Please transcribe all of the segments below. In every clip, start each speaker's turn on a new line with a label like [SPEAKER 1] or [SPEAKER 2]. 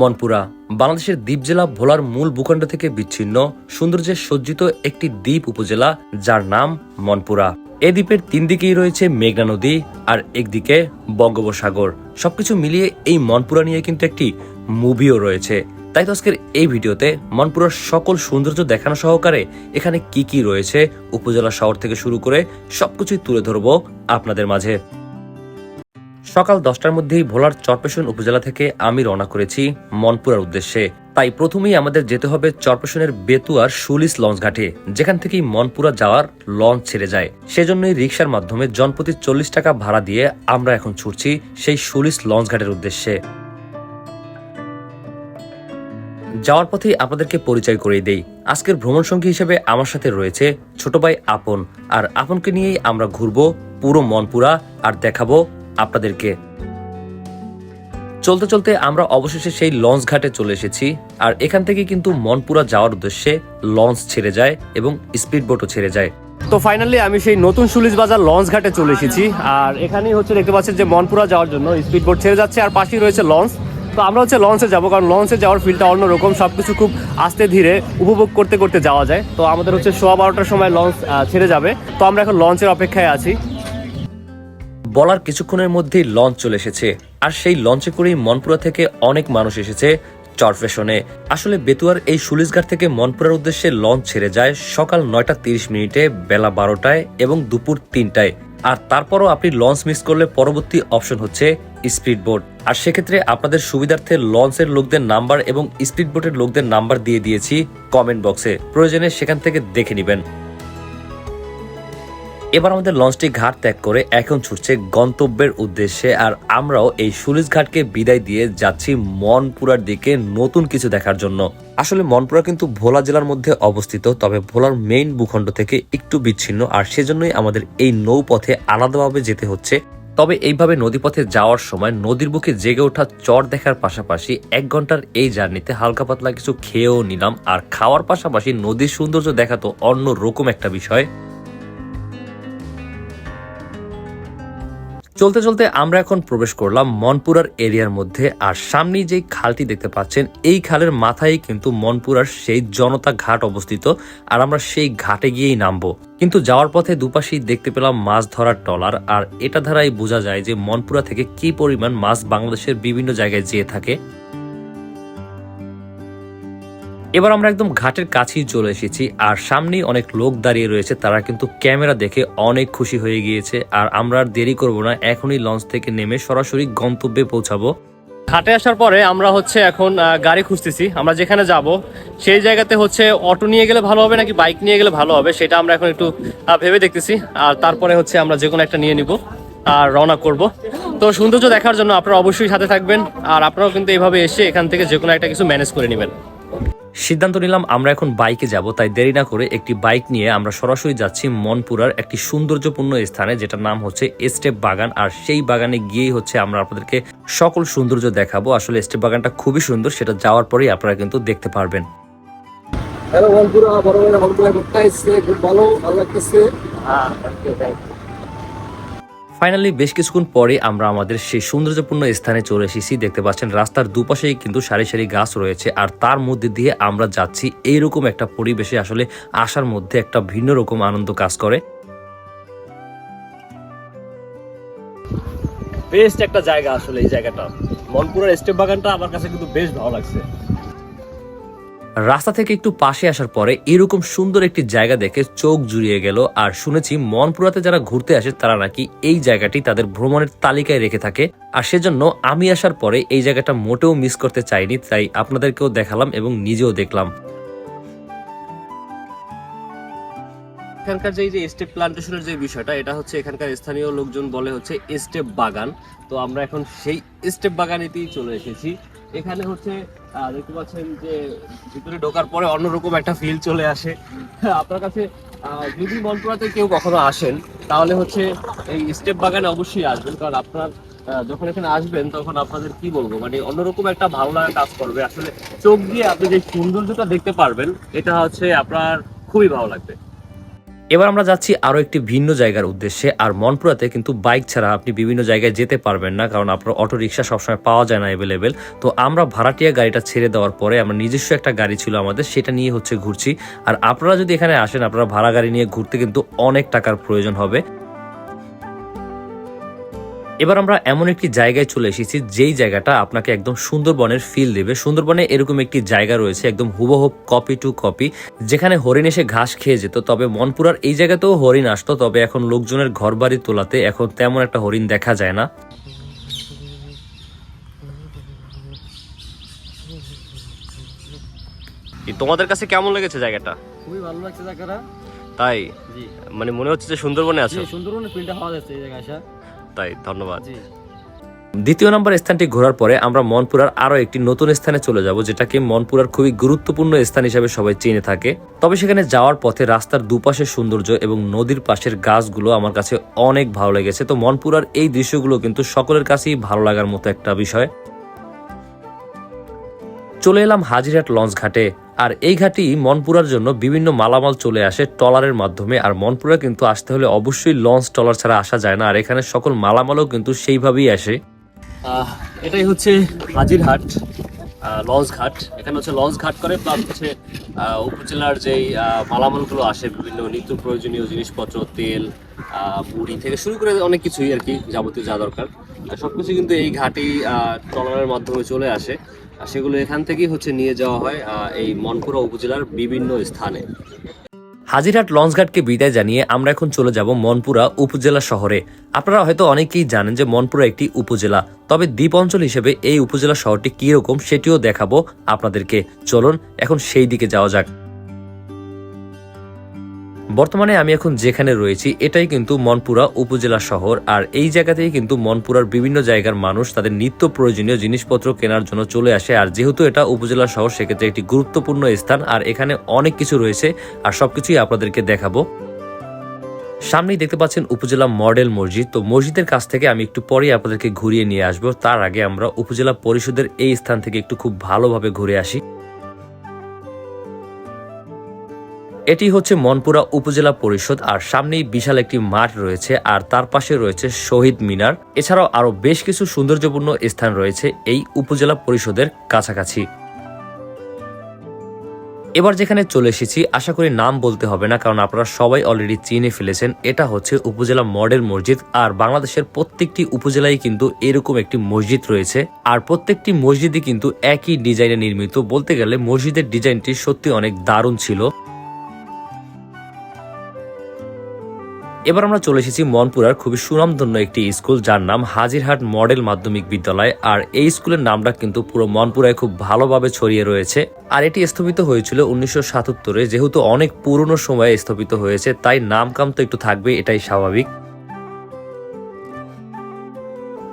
[SPEAKER 1] মনপুরা। বাংলাদেশের দ্বীপ জেলা ভোলার মূল ভূখণ্ড থেকে বিচ্ছিন্ন, সৌন্দর্যে সজ্জিত একটি দ্বীপ উপজেলা, যার নাম মনপুরা। এ দ্বীপের তিন দিকেই রয়েছে মেঘনা নদী আর একদিকে বঙ্গোপসাগর। সবকিছু মিলিয়ে এই মনপুরা নিয়ে কিন্তু একটি মুভিও রয়েছে। তাই তো আজকের এই ভিডিওতে মনপুরার সকল সৌন্দর্য দেখানো সহকারে এখানে কি কি রয়েছে, উপজেলা শহর থেকে শুরু করে সবকিছুই তুলে ধরবো আপনাদের মাঝে। সকাল দশটার মধ্যেই ভোলার চরপেশন উপজেলা থেকে আমি রওনা করেছি মনপুরার উদ্দেশ্যে। তাই প্রথমেই আমাদের যেতে হবে চরপেশনের বেতুয়ার সুলিস লঞ্চ ঘাটে, যেখান থেকেই মনপুরা যাওয়ার লঞ্চ ছেড়ে যায়। সেজন্যই রিক্সার মাধ্যমে জনপ্রতি চল্লিশ টাকা ভাড়া দিয়ে আমরা এখন ছুটছি সেই সুলিস লঞ্চ ঘাটের উদ্দেশ্যে। যাওয়ার পথেই আপনাদেরকে পরিচয় করিয়ে দেই। আজকের ভ্রমণ সঙ্গী হিসেবে আমার সাথে রয়েছে ছোট ভাই আপন, আর আপনকে নিয়েই আমরা ঘুরবো পুরো মনপুরা আর দেখাবো আপনাদেরকে। চলতে চলতে আমরা অবশেষে সেই লঞ্চ ঘাটে চলে এসেছি, আর এখান থেকে কিন্তু মনপুরা যাওয়ার উদ্দেশ্যে লঞ্চ ছেড়ে যায় এবং স্পিড বোটও ছেড়ে যায়।
[SPEAKER 2] তো ফাইনালি আমি সেই নতুন সুলিশ বাজার লঞ্চ ঘাটে চলে এসেছি, আর এখানেই হচ্ছে দেখতে পাচ্ছেন যে মনপুরা যাওয়ার জন্য স্পিড বোট ছেড়ে যাচ্ছে, আর পাশেই রয়েছে লঞ্চ। তো আমরা হচ্ছে লঞ্চে যাব, কারণ লঞ্চে যাওয়ার ফিলটা অন্যরকম সব কিছু খুব আস্তে ধীরে উপভোগ করতে করতে যাওয়া যায়। তো আমাদের হচ্ছে সোয়া বারোটার সময় লঞ্চ ছেড়ে যাবে। তো আমরা এখন লঞ্চের অপেক্ষায় আছি।
[SPEAKER 1] বলার কিছুক্ষণের মধ্যেই লঞ্চ চলে এসেছে। আর সেই লঞ্চে করেই মনপুরা থেকে অনেক মানুষ এসেছে চরফেশনে আসলে বেতুয়ার এই সুলিশঘাট থেকে মনপুরার উদ্দেশ্যে লঞ্চ ছেড়ে যায় সকাল নয়টা তিরিশ মিনিটে, বেলা বারোটায় এবং দুপুর তিনটায়। আর তারপরও আপনি লঞ্চ মিস করলে পরবর্তী অপশন হচ্ছে স্পিড বোট আর সেক্ষেত্রে আপনাদের সুবিধার্থে লঞ্চের লোকদের নাম্বার এবং স্পিড বোটের লোকদের নাম্বার দিয়ে দিয়েছি কমেন্ট বক্সে। প্রয়োজনে সেখান থেকে দেখে নেবেন। এবার আমাদের লঞ্চটি ঘাট ত্যাগ করে এখন ছুটছে গন্তব্যের উদ্দেশ্যে, আর আমরাও এই সুলিশ ঘাটকে বিদায় দিয়ে যাচ্ছি মনপুরার দিকে নতুন কিছু দেখার জন্য। আসলে মনপুরা কিন্তু ভোলা জেলার মধ্যে অবস্থিত, তবে ভোলার মেইন ভূখণ্ড থেকে একটু বিচ্ছিন্ন, আর সেজন্যই আমাদের এই নৌপথে আলাদাভাবে যেতে হচ্ছে। তবে এইভাবে নদীপথে যাওয়ার সময় নদীর বুকে জেগে ওঠা চর দেখার পাশাপাশি এক ঘণ্টার এই জার্নিতে হালকা পাতলা কিছু খেয়েও নিলাম, আর খাওয়ার পাশাপাশি নদীর সৌন্দর্য দেখা তো অন্য রকম একটা বিষয়। চলতে চলতে আমরা এখন প্রবেশ করলাম মনপুরার এরিয়ার মধ্যে, আর সামনেই যে খালটি দেখতে পাচ্ছেন, এই খালের মাথায় কিন্তু মনপুরার সেই জনতা ঘাট অবস্থিত, আর আমরা সেই ঘাটে গিয়েই নামবো। কিন্তু যাওয়ার পথে দুপাশেই দেখতে পেলাম মাছ ধরার টলার আর এটা ধারাই বোঝা যায় যে মনপুরা থেকে কি পরিমাণ মাছ বাংলাদেশের বিভিন্ন জায়গায় যেয়ে থাকে। এবার আমরা একদম ঘাটের কাছেই চলে এসেছি, আর সামনেই অনেক লোক দাঁড়িয়ে রয়েছে, তারা কিন্তু ক্যামেরা দেখে অনেক খুশি হয়ে গিয়েছে, আর আমরা আর দেরি করব না, এখনই লঞ্চ থেকে নেমে সরাসরি গন্তব্যে পৌঁছাবো।
[SPEAKER 2] ঘাটে আসার পরে আমরা হচ্ছে এখন গাড়ি খুঁজতেছি, আমরা যেখানে যাব, সেই জায়গাতে হচ্ছে অটো নিয়ে গেলে ভালো হবে নাকি বাইক নিয়ে গেলে ভালো হবে, সেটা আমরা এখন একটু ভেবে দেখতেছি, আর তারপরে হচ্ছে আমরা যে কোনো একটা নিয়ে নিব, আর রওনা করব। তো সৌন্দর্য দেখার জন্য আপনারা অবশ্যই সাথে থাকবেন, আর আপনারাও কিন্তু এইভাবে এসে এখান থেকে যে কোনো একটা কিছু ম্যানেজ করে নেবেন।
[SPEAKER 1] সিদ্ধান্ত নিলাম আমরা এখন বাইকে যাব তাই দেরি না করে একটি বাইক নিয়ে আমরা সরাসরি যাচ্ছি মনপুরার একটি সৌন্দর্যপূর্ণ স্থানে যেটার নাম হচ্ছে স্টেপ বাগান। আর সেই বাগানে গিয়েই হচ্ছে আমরা আপনাদেরকে সকল সৌন্দর্য দেখাবো। আসলে স্টেপ বাগানটা খুবই সুন্দর সেটা যাওয়ার পরেই আপনারা কিন্তু দেখতে পারবেন।
[SPEAKER 3] হ্যালো বন্ধুরা বড় ভালো ভালো লাগতেছে।
[SPEAKER 1] ফাইনালি বেশ কিছুক্ষণ পরে আমরা আমাদের সেই সৌন্দর্যপূর্ণ স্থানে চলে এসেছি। দেখতে পাচ্ছেন, রাস্তার দুপাশেই কিন্তু সারি সারি গাছ রয়েছে। আর তার মধ্যে দিয়ে আমরা যাচ্ছি এইরকম একটা পরিবেশে। আসলে আসার মধ্যে একটা ভিন্ন রকম আনন্দ কাজ করে।
[SPEAKER 2] বেস্ট একটা জায়গা আসলে এই জায়গাটা। মনপুরের স্টেপ বাগানটা আমার কাছে কিন্তু বেশ ভালো লাগছে।
[SPEAKER 1] রাস্তা থেকে একটু পাশে আসার পরে এরকম সুন্দর একটি জায়গা দেখে চোখ জুড়িয়ে গেল, আর শুনেছি মনপুরাতে যারা ঘুরতে আসে তারা নাকি এই জায়গাটি তাদের ভ্রমণের তালিকায় রেখে থাকে। আর সেজন্য আমি আসার পরে এই জায়গাটা মোটেও মিস করতে চাইনি, তাই আপনাদেরকেও দেখালাম এবং নিজেও দেখলাম।
[SPEAKER 2] এখানকার যে যে স্টেপ প্লান্টেশনের যে বিষয়টা, এটা হচ্ছে এখানকার স্থানীয় লোকজন বলে হচ্ছে স্টেপ বাগান। তো আমরা এখন সেই স্টেপ বাগানেতেই চলে এসেছি। এখানে হচ্ছে দেখতে পাচ্ছেন যে ভিতরে ঢোকার পরে অন্যরকম একটা ফিল চলে আসে। আপনার কাছে যদি মনপুরাতে কেউ কখনো আসেন, তাহলে হচ্ছে এই স্টেপ বাগানে অবশ্যই আসবেন। কারণ আপনার যখন এখানে আসবেন, তখন আপনাদের কি বলব? মানে অন্যরকম একটা ভালো লাগা কাজ করবে। আসলে চোখ দিয়ে আপনি যে সৌন্দর্যটা দেখতে পারবেন, এটা হচ্ছে আপনার খুবই ভালো লাগবে।
[SPEAKER 1] এবার আমরা যাচ্ছি আরও একটি ভিন্ন জায়গার উদ্দেশ্যে, আর মনপুরাতে কিন্তু বাইক ছাড়া আপনি বিভিন্ন জায়গায় যেতে পারবেন না, কারণ আপনার অটো রিক্সা সবসময় পাওয়া যায় না অ্যাভেলেবেল তো আমরা ভাড়াটিয়া গাড়িটা ছেড়ে দেওয়ার পরে আমরা নিজস্ব একটা গাড়ি ছিল আমাদের, সেটা নিয়ে হচ্ছে ঘুরছি। আর আপনারা যদি এখানে আসেন, আপনারা ভাড়া গাড়ি নিয়ে ঘুরতে কিন্তু অনেক টাকার প্রয়োজন হবে। এবার আমরা এমন একটি জায়গায় চলে এসেছি যেই জায়গাটা আপনাকে একদম সুন্দরবনের ফিল দেবে। সুন্দরবনে এরকম একটি জায়গা রয়েছে একদম হুবহুব কপি টু কপি যেখানে হরিণ এসে ঘাস খেয়ে যেত। তবে মনপুরার এই জায়গাতেও হরিণ আসতো তবে এখন লোকজনের ঘর বাড়ি তোলাতে এখন তেমন একটা হরিণ দেখা যায় না।
[SPEAKER 2] তোমাদের কাছে কেমন লেগেছে জায়গাটা?
[SPEAKER 3] খুবই ভালো লাগছে জায়গাটা।
[SPEAKER 2] তাই? মানে মনে হচ্ছে যে সুন্দরবনে আছে।
[SPEAKER 3] জি সুন্দরবনের ফিলটা হওয়া যাচ্ছে এই জায়গায় আসা।
[SPEAKER 2] তাই ধন্যবাদ।
[SPEAKER 1] দ্বিতীয় নম্বর স্থানটি ঘোরার পরে আমরা মনপুরার আরও একটি নতুন স্থানে চলে যাব যেটাকে মনপুরার খুবই গুরুত্বপূর্ণ স্থান হিসেবে সবাই চিনে থাকে। তবে সেখানে যাওয়ার পথে রাস্তার দুপাশের সৌন্দর্য এবং নদীর পাশের গাছগুলো আমার কাছে অনেক ভালো লেগেছে। তো মনপুরার এই দৃশ্যগুলো কিন্তু সকলের কাছেই ভালো লাগার মতো একটা বিষয়। চলে এলাম হাজিরহাট লঞ্চ ঘাটে আর এই ঘাটি মনপুরার জন্য বিভিন্ন মালামাল চলে আসে টলারের মাধ্যমে। আর মনপুরা কিন্তু আসতে হলে অবশ্যই লঞ্চ টলার ছাড়া আসা যায় না। আর এখানে সকল মালামালও কিন্তু সেইভাবেই আসে।
[SPEAKER 2] এটাই হচ্ছে হাজিরহাট। আহ, লঞ্চ ঘাট। এখানে হচ্ছে লঞ্চ ঘাট করে প্লাস হচ্ছে উপজেলার যেই মালামালগুলো আসে, বিভিন্ন নিত্য প্রয়োজনীয় জিনিসপত্র, তেল মুড়ি থেকে শুরু করে অনেক কিছুই আর কি যাবতীয় যা দরকার। সব কিছু কিন্তু এই ঘাটেই ট্রলারের মাধ্যমে চলে আসে। সেগুলো এখান থেকেই হচ্ছে নিয়ে যাওয়া হয় এই মনপুরা উপজেলার বিভিন্ন স্থানে।
[SPEAKER 1] হাজিরহাট লঞ্চঘাটকে বিদায় জানিয়ে আমরা এখন চলে যাব মনপুরা উপজেলা শহরে। আপনারা হয়তো অনেকেই জানেন যে মনপুরা একটি উপজেলা, তবে দ্বীপ অঞ্চল হিসেবে এই উপজেলা শহরটি কীরকম সেটিও দেখাবো আপনাদেরকে। চলুন, এখন সেই দিকে যাওয়া যাক। বর্তমানে আমি এখন যেখানে রয়েছি, এটাই কিন্তু মনপুরা উপজেলা শহর। আর এই জায়গাতেই কিন্তু মনপুরার বিভিন্ন জায়গার মানুষ তাদের নিত্য প্রয়োজনীয় জিনিসপত্র কেনার জন্য চলে আসে। আর যেহেতু এটা উপজেলা শহর, সেক্ষেত্রে একটি গুরুত্বপূর্ণ স্থান। আর এখানে অনেক কিছু রয়েছে, আর সবকিছুই আপনাদেরকে দেখাবো। সামনেই দেখতে পাচ্ছেন উপজেলা মডেল মসজিদ। তো মসজিদের কাছ থেকে আমি একটু পরেই আপনাদেরকে ঘুরিয়ে নিয়ে আসব। তার আগে আমরা উপজেলা পরিষদের এই স্থান থেকে একটু খুব ভালোভাবে ঘুরে আসি। এটি হচ্ছে মনপুরা উপজেলা পরিষদ, আর সামনেই বিশাল একটি মাঠ রয়েছে, আর তার পাশে রয়েছে শহীদ মিনার। এছাড়াও আরও বেশ কিছু সৌন্দর্যপূর্ণ স্থান রয়েছে এই উপজেলা পরিষদের কাছাকাছি। এবার যেখানে চলে এসেছি, আশা করি নাম বলতে হবে না, কারণ আপনারা সবাই অলরেডি চিনে ফেলেছেন, এটা হচ্ছে উপজেলা মডেল মসজিদ, আর বাংলাদেশের প্রত্যেকটি উপজেলায় কিন্তু এরকম একটি মসজিদ রয়েছে, আর প্রত্যেকটি মসজিদই কিন্তু একই ডিজাইনে নির্মিত। বলতে গেলে মসজিদের ডিজাইনটি সত্যি অনেক দারুণ ছিল। এবার আমরা চলে এসেছি মনপুরার খুবই সুনামধন্য একটি স্কুল, যার নাম হাজিরহাট মডেল মাধ্যমিক বিদ্যালয়। আর এই স্কুলের নামটা কিন্তু পুরো মনপুরায় খুব ভালোভাবে ছড়িয়ে রয়েছে। আর এটি স্থপিত হয়েছিল উনিশশো সাতাত্তরে, যেহেতু অনেক পুরনো সময়ে স্থপিত হয়েছে, তাই নামকাম তো একটু থাকবে, এটাই স্বাভাবিক।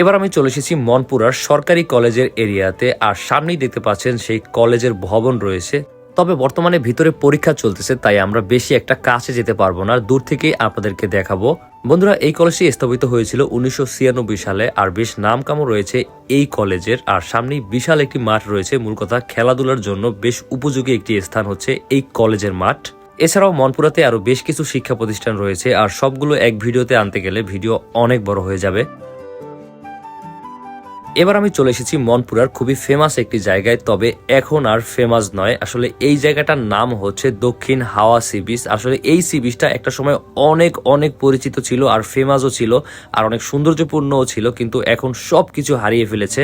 [SPEAKER 1] এবার আমি চলে এসেছি মনপুরার সরকারি কলেজের এরিয়াতে, আর সামনেই দেখতে পাচ্ছেন সেই কলেজের ভবন রয়েছে। তবে বর্তমানে ভিতরে পরীক্ষা চলতেছে, তাই আমরা বেশি একটা কাছে যেতে পারব না। দূর থেকেই আপনাদেরকে দেখাবো। বন্ধুরা, এই কলেজটি স্থাপিত হয়েছিল উনিশশো ছিয়ানব্বই সালে আর বেশ নামকামও রয়েছে এই কলেজের আর সামনেই বিশাল একটি মাঠ রয়েছে। মূল কথা, খেলাধুলার জন্য বেশ উপযোগী একটি স্থান হচ্ছে এই কলেজের মাঠ। এছাড়াও মনপুরাতে আরও বেশ কিছু শিক্ষা প্রতিষ্ঠান রয়েছে। আর সবগুলো এক ভিডিওতে আনতে গেলে ভিডিও অনেক বড় হয়ে যাবে। এবার আমি চলে এসেছি মনপুরার খুবই ফেমাস একটি জায়গায়, তবে এখন আর ফেমাস নয়। আসলে এই জায়গাটার নাম হচ্ছে দক্ষিণ হাওয়া সি বিচ। আসলে এই সি বিচটা একটা সময় অনেক অনেক পরিচিত ছিল আর ফেমাসও ছিল আর অনেক সৌন্দর্যপূর্ণও ছিল, কিন্তু এখন সব কিছু হারিয়ে ফেলেছে।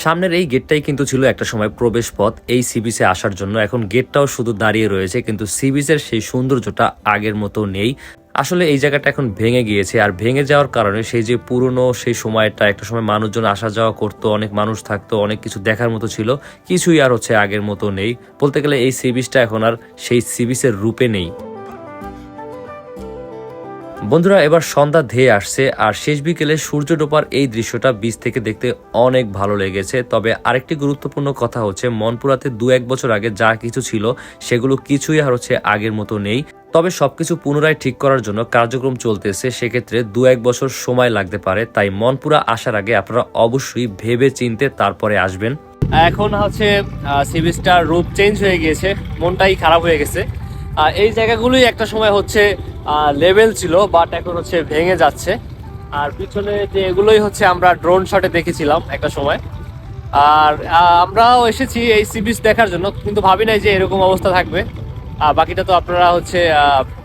[SPEAKER 1] সামনের এই গেটটাই কিন্তু ছিল একটা সময় প্রবেশ পথ এই সি বিচে আসার জন্য। এখন গেটটাও শুধু দাঁড়িয়ে রয়েছে, কিন্তু সি বিচের সেই সৌন্দর্যটা আগের মতো নেই। আসলে এই জায়গাটা এখন ভেঙে গিয়েছে, আর ভেঙে যাওয়ার কারণে সেই যে পুরনো সেই সময়টা, একটা সময় মানুষজন আসা যাওয়া করতো, অনেক মানুষ থাকতো, অনেক কিছু দেখার মতো ছিল, কিছুই আর হচ্ছে আগের মতো নেই। বলতে গেলে এই সি বিচটা এখন আর সেই সি বিচের রূপে নেই। বন্ধুরা, এবার সন্ধ্যা ধেয়ে আসছে, আর শেষ বিকেলে সূর্য ডোপার এই দৃশ্যটা বীজ থেকে দেখতে অনেক ভালো লেগেছে। তবে আরেকটি গুরুত্বপূর্ণ কথা হচ্ছে, মনপুরাতে দু এক বছর আগে যা কিছু ছিল, সেগুলো কিছুই আর হচ্ছে আগের মতো নেই। তবে সবকিছু পুনরায় ঠিক করার জন্য কার্যক্রম চলতেছে, সেক্ষেত্রে দু এক বছর সময় লাগতে পারে। তাই মনপুরা আসার আগে আপনারা অবশ্যই ভেবে চিনতে তারপরে আসবেন।
[SPEAKER 2] এখন হচ্ছে সি বিচটার রূপ চেঞ্জ হয়ে গিয়েছে, মনটাই খারাপ হয়ে গেছে। এই জায়গাগুলোই একটা সময় হচ্ছে লেভেল ছিল বাট এখন হচ্ছে ভেঙে যাচ্ছে। আর পিছনে যে এগুলোই হচ্ছে আমরা ড্রোন শটে দেখেছিলাম একটা সময়। আর আমরাও এসেছি এই সি বিচ দেখার জন্য, কিন্তু ভাবি নাই যে এরকম অবস্থা থাকবে। বাকিটা তো আপনারা হচ্ছে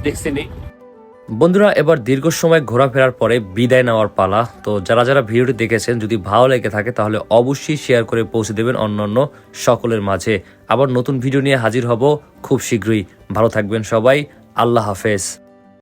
[SPEAKER 2] দেখছেনই।
[SPEAKER 1] বন্ধুরা, এবার দীর্ঘ সময় ঘোরাফেরার পরে বিদায় নেওয়ার পালা। তো যারা যারা ভিডিওটি দেখেছেন, যদি ভালো লেগে থাকে, তাহলে অবশ্যই শেয়ার করে পৌঁছে দেবেন অন্যান্য সকলের মাঝে। আবার নতুন ভিডিও নিয়ে হাজির হব খুব শীঘ্রই। ভালো থাকবেন সবাই। আল্লাহ হাফেজ।